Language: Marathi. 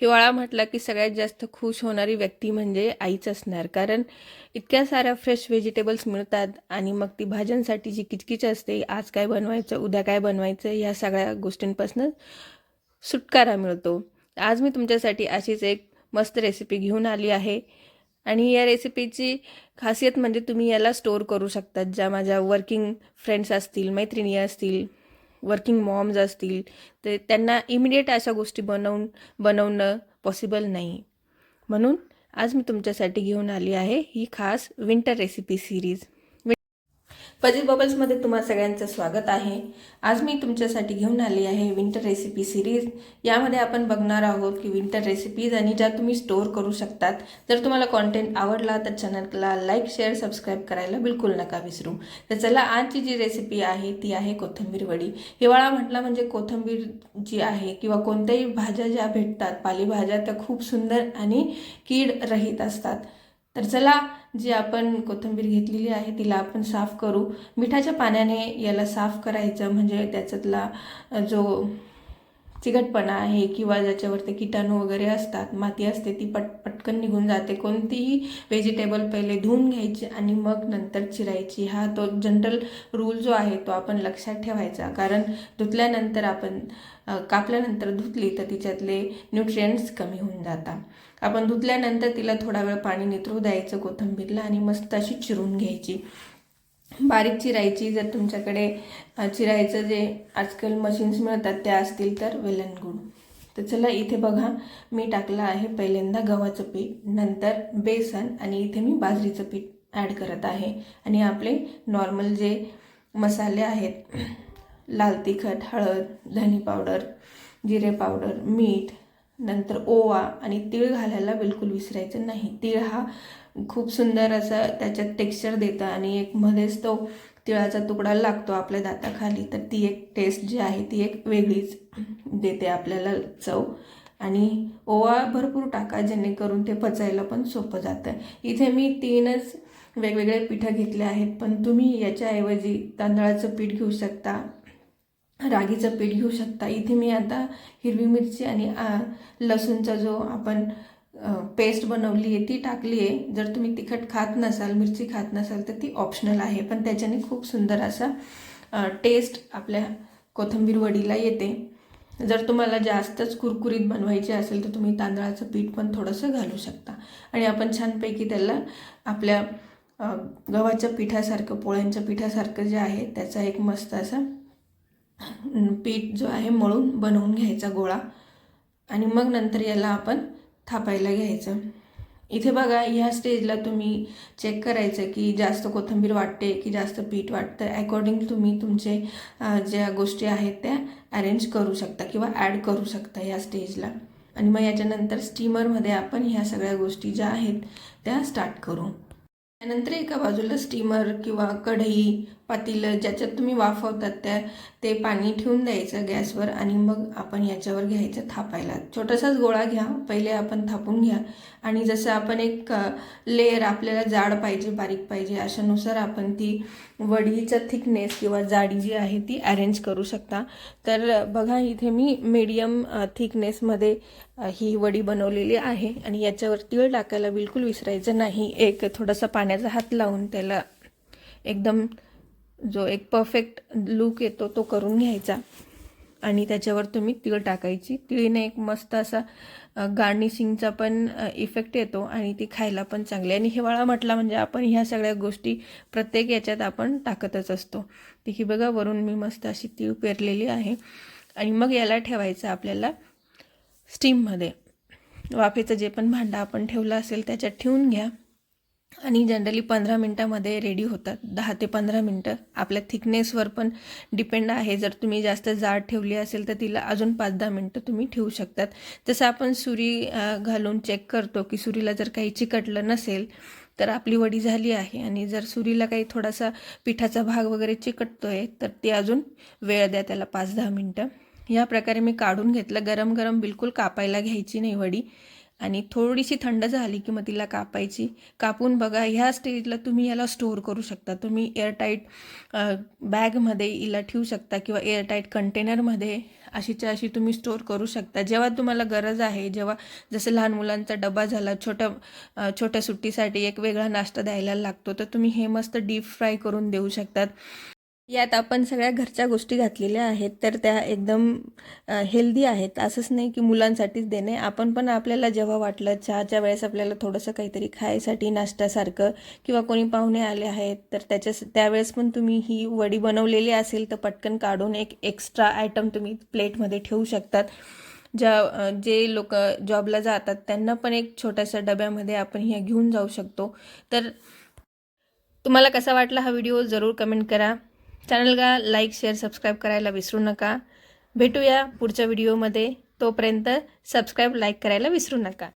हिवाळा म्हटला की सगळ्यात जास्त खुश होणारी व्यक्ती म्हणजे आईच असणार. कारण इतक्या साऱ्या फ्रेश व्हेजिटेबल्स मिळतात आणि मग ती भाज्यांसाठी जी किचकिच असते आज काय बनवायचं उद्या काय बनवायचं ह्या सगळ्या गोष्टींपासून सुटकारा मिळतो. आज मी तुमच्यासाठी अशीच एक मस्त रेसिपी घेऊन आली आहे. आणि या रेसिपीची खासियत म्हणजे तुम्ही याला स्टोअर करू शकतात. ज्या माझ्या वर्किंग फ्रेंड्स असतील मैत्रिणी असतील वर्किंग मॉम्स असतील ते त्यांना इमिडिएट अशा गोष्टी बनवून बनवणं पॉसिबल नाही. म्हणून आज मी तुमच्यासाठी घेऊन आली आहे ही खास विंटर रेसिपी सिरीज पजिल बबल्समध्ये तुम्हा सगळ्यांचं स्वागत आहे. आज मी तुमच्यासाठी घेऊन आली आहे विंटर रेसिपी सिरीज यामध्ये आपण बघणार आहोत की विंटर रेसिपीज आणि ज्या तुम्ही स्टोअर करू शकतात. जर तुम्हाला कॉन्टेंट आवडला तर चॅनलला लाईक शेअर सबस्क्राईब करायला बिलकुल नका विसरू. तर चला आजची जी रेसिपी आहे ती आहे कोथिंबीर वडी. हिवाळा म्हटला म्हणजे कोथिंबीर जी आहे किंवा कोणत्याही भाज्या ज्या भेटतात पालेभाज्या त्या खूप सुंदर आणि कीड रहित असतात. तर चला जी आपण कोथिंबीर घेतलेली आहे तिला आपण साफ करू. मिठाच्या पाण्याने याला साफ करायचं म्हणजे त्याच्यातला जो चिकटपणा आहे किंवा ज्याच्यावरती किटाणू वगैरे असतात माती असते ती पट पटकन निघून जाते. कोणतीही व्हेजिटेबल पहिले धुवून घ्यायची आणि मग नंतर चिरायची. हा तो जनरल रूल जो आहे तो आपण लक्षात ठेवायचा. कारण धुतल्यानंतर आपण कापल्यानंतर धुतली तर तिच्यातले न्यूट्रियंट्स कमी होऊन जातात. आपण धुतल्यानंतर तिला थोडा वेळ पाणी नितरू द्यायचं कोथिंबीरला आणि मस्त अशी चिरून घ्यायची. बारीक चिरायची जर तुमच्याकडे चिरायचं जे आजकाल मशीन्स मिळतात त्या असतील तर वेलन गुड तर चला इथे बघा मी टाकलं आहे पहिल्यांदा गव्हाचं पीठ नंतर बेसन आणि इथे मी बाजरीचं पीठ ॲड करत आहे. आणि आपले नॉर्मल जे मसाले आहेत लाल तिखट हळद धनी पावडर जिरे पावडर मीठ नंतर ओवा आणि तीळ घालायला बिलकुल विसरायचं नाही. तीळ हा खूप सुंदर असं त्याच्यात टेक्स्चर देतं आणि एक मध्येच तो तिळाचा तुकडा लागतो आपल्या दाताखाली. तर ती एक टेस्ट जी आहे ती एक वेगळीच देते आपल्याला चव. आणि ओवा भरपूर टाका जेणेकरून ते पचायला पण सोपं जातं. इथे मी तीनच वेगवेगळे पिठं घेतले आहेत पण तुम्ही याच्याऐवजी तांदळाचं पीठ घेऊ शकता. रागीचं पीठ घेऊ शकता. इथे मी आता हिरवी मिरची आणि लसूणचा जो आपण पेस्ट बनवली आहे ती टाकली आहे. जर तुम्ही तिखट खात नसाल मिरची खात नसाल तर ती ऑप्शनल आहे. पण त्याच्याने खूप सुंदर असा टेस्ट आपल्या कोथिंबीर वडीला येते. जर तुम्हाला जास्तच कुरकुरीत बनवायची असेल तर तुम्ही तांदळाचं पीठ पण थोडंसं घालू शकता. आणि आपण छानपैकी त्याला आपल्या गव्हाच्या पिठासारखं पोळ्यांच्या पिठासारखं जे आहे त्याचा एक मस्त असा पीठ जो आहे मळून बनवून घ्यायचा गोळा. आणि मग नंतर याला आपण थापायला घ्यायचं. इथे बघा ह्या स्टेजला तुम्ही चेक करायचं की जास्त कोथिंबीर वाटते की जास्त पीठ वाटतं. अकॉर्डिंग तुम्ही तुमचे ज्या गोष्टी आहेत त्या अरेंज करू शकता किंवा ॲड करू शकता ह्या स्टेजला. आणि मग याच्यानंतर स्टीमरमध्ये आपण ह्या सगळ्या गोष्टी ज्या आहेत त्या स्टार्ट करू. त्यानंतर एका बाजूला स्टीमर किंवा कढई पातेलं ज्याच्यात तुम्ही वाफवतात त्या ते पाणी ठेवून द्यायचं गॅसवर आणि मग आपण याच्यावर घ्यायचं थापायला. छोटासाच गोळा घ्या पहिले आपण थापून घ्या. आणि जसं आपण एक लेअर आपल्याला जाड पाहिजे बारीक पाहिजे अशानुसार आपण ती वडीचा थिकनेस किंवा जाडी जी आहे ती अरेंज करू शकता. तर बघा इथे मी मीडियम थिकनेसमध्ये ही वडी बनवलेली आहे आणि याच्यावर तीळ टाकायला बिलकुल विसरायचं नाही. एक थोडासा पाण्याचा हात लावून त्याला एकदम जो एक परफेक्ट लूक येतो तो करून घ्यायचा. आणि त्याच्यावर तुम्ही तीळ टाकायची. तिळीने एक मस्त असा गार्निशिंगचा पण इफेक्ट येतो आणि ती खायला पण चांगली. आणि हिवाळा म्हटला म्हणजे आपण ह्या सगळ्या गोष्टी प्रत्येक याच्यात आपण टाकतच असतो. ती ही बघा वरून मी मस्त अशी तीळ पेरलेली आहे. आणि मग याला ठेवायचं आपल्याला स्टीममध्ये वाफेचं जे पण भांडं आपण ठेवलं असेल त्याच्यात ठेवून घ्या. आणि जनरली पंधरा मिनटामध्ये रेडी होतात. दहा ते पंधरा मिनटं. आपल्या थिकनेसवर पण डिपेंड आहे. जर तुम्ही जास्त जाड ठेवली असेल तर तिला अजून पाच दहा मिनटं तुम्ही ठेवू शकतात. तसं आपण सुरी घालून चेक करतो की सुरीला जर काही चिकटलं नसेल तर आपली वडी झाली आहे. आणि जर सुरीला काही थोडासा पिठाचा भाग वगैरे चिकटतो आहे तर ते अजून वेळ द्या त्याला पाच दहा मिनटं. या प्रकारे मी काढून घेतलं. गरम गरम बिलकुल कापायला घ्यायची नाही वडी. आणि थोडीशी थंड झाली की मग तिला कापायची. कापून बघा ह्या स्टेजला तुम्ही याला स्टोअर करू शकता. तुम्ही एअरटाईट बॅगमध्ये हिला ठेवू शकता किंवा एअरटाईट कंटेनरमध्ये अशीच्या अशी तुम्ही स्टोअर करू शकता. जेव्हा तुम्हाला गरज आहे जेव्हा जसं लहान मुलांचा डबा झाला छोट्या छोट्या सुट्टीसाठी एक वेगळा नाश्ता द्यायला लागतो तर तुम्ही हे मस्त डीप फ्राय करून देऊ शकतात. यात आपण सगळ्या घरच्या गोष्टी घातलेल्या आहेत तर त्या एकदम हेल्दी आहेत. असंच नाही की मुलांसाठीच देणे. आपण पण आपल्याला जेव्हा वाटलं चहाच्या वेळेस आपल्याला थोडंसं काहीतरी खायसाठी नाश्त्यासारखं किंवा कोणी पाहुणे आले आहेत तर त्याच्या त्यावेळेस पण तुम्ही ही वडी बनवलेली असेल तर पटकन काढून एक एक्स्ट्रा आयटम तुम्ही प्लेटमध्ये ठेवू शकतात. ज्या जे लोक जॉबला जातात त्यांना पण एक छोट्याशा डब्यामध्ये आपण ह्या घेऊन जाऊ शकतो. तर तुम्हाला कसा वाटला हा व्हिडिओ जरूर कमेंट करा. चॅनलला लाईक शेअर सबस्क्राईब करायला विसरू नका. भेटूया पुढच्या व्हिडिओमध्ये. तोपर्यंत सबस्क्राईब लाईक करायला विसरू नका.